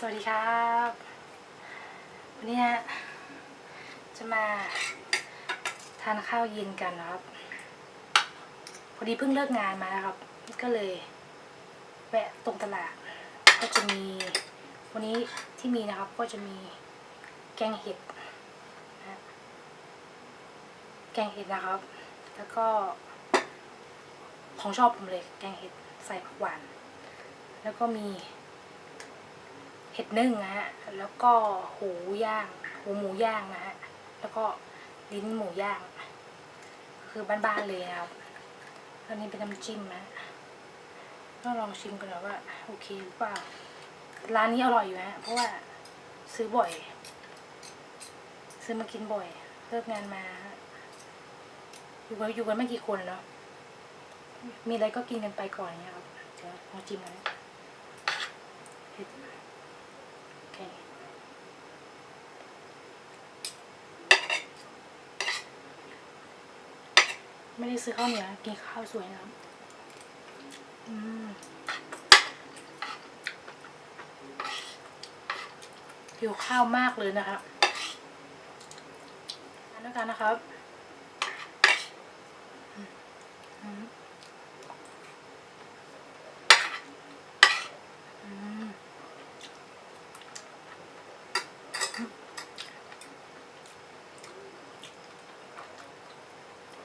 สวัสดีครับ วันนี้ฮะจะมาทานข้าวเย็นกันนะครับ พอดีเพิ่งเลิกงานมานะครับ ก็เลยแวะตรงตลาด ก็จะมีวันนี้ที่มีนะครับ ก็จะมีแกงเห็ดนะแกงเห็ดนะครับ แล้วก็ ของชอบผมเลย แกงเห็ดใส่ผักหวาน แล้วก็มี ห็ดนึ่งนะฮะ แล้วก็หูย่าง หูหมูย่างนะฮะ แล้วก็ลิ้นหมูย่าง คือบ้านๆเลยนะครับอันนี้เป็นน้ำจิ้มนะต้องลองชิมกันหนะว่าโอเคหรือเปล่า ร้านนี้อร่อยอยู่ฮะ เพราะว่าซื้อบ่อย ซื้อมากินบ่อย เลิกงานมา อยู่กันอยู่กันไม่กี่คนเนาะ มีอะไรก็กินกันไปก่อนเนี่ยครับ เดี๋ยวลองจิ้มกันนะเห็ด โอเค ไม่ได้ซื้อข้าวเหนียวกินข้าวสวยนะครับอืมหิวข้าวมากเลยนะครับทานด้วยกันนะครับ อืมอืมอืม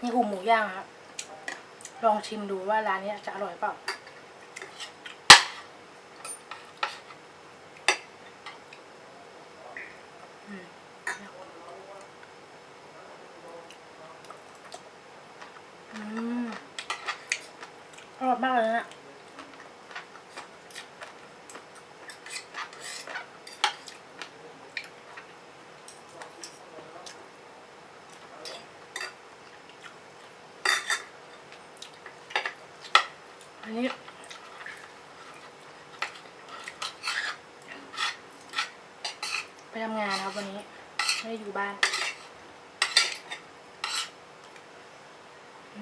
นี่หูหมูย่างครับ ลองชิมดูว่าร้านนี้จะอร่อยเปล่า อืมอร่อยมากเลยนะ นี้ไปทำงานครับวันนี้ ไม่ได้อยู่บ้านอื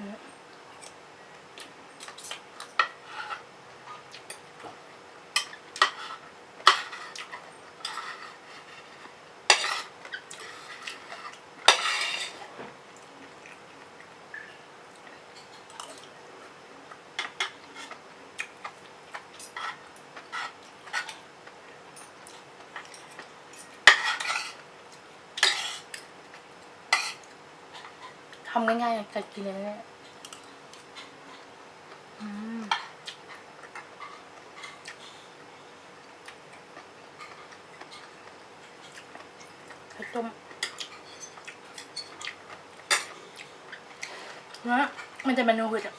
ทำง่ายๆกันกินเลยนะเนี่ยอืมไข่ต้มนะมันจะเมนูหืดอะ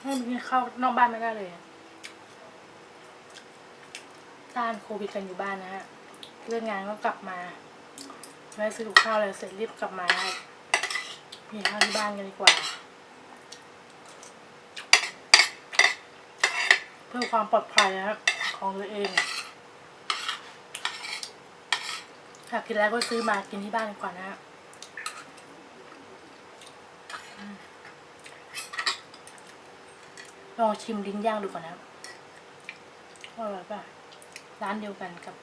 ให้มันกินข้าวนอกบ้านไม่ได้เลยต้านโควิดกันอยู่บ้านนะฮะเลิกงงานก็กลับมาไม่ได้ซื้อกับข้าวเลยเสร็จรีบกลับมามีข้าวที่บ้านกันดีกว่า เพื่อความปลอดภัยนะครับของตัวเองหากกินแล้วก็ซื้อมากินที่บ้านดีกว่านะฮะอืม ลองชิมลิ้นย่างดูก่อนนะว่าอร่อยป่ะร้านเดียวกันกับ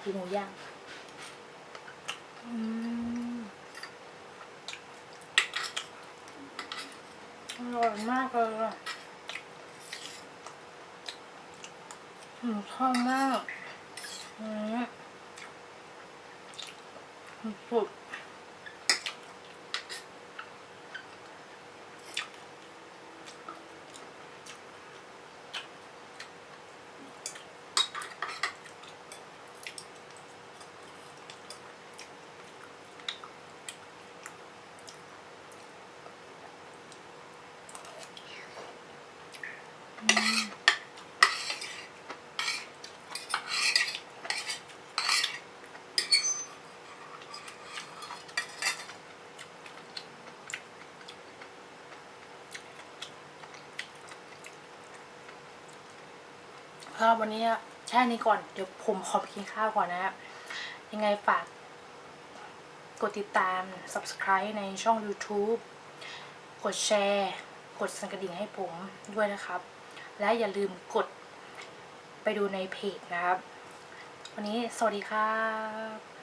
หมูย่างอืมอร่อยมากเลยอะอืมชอบมากอืมสุด สำหรับวันนี้แค่นี้ก่อนเดี๋ยวผมขอไปกินข้าวก่อนนะฮะยังไงฝากกดติดตาม subscribe ในช่อง YouTube กดแชร์ กดสั่นกระดิ่งให้ผมด้วยนะครับ และอย่าลืมกดไปดูในเพจนะครับ วันนี้สวัสดีครับ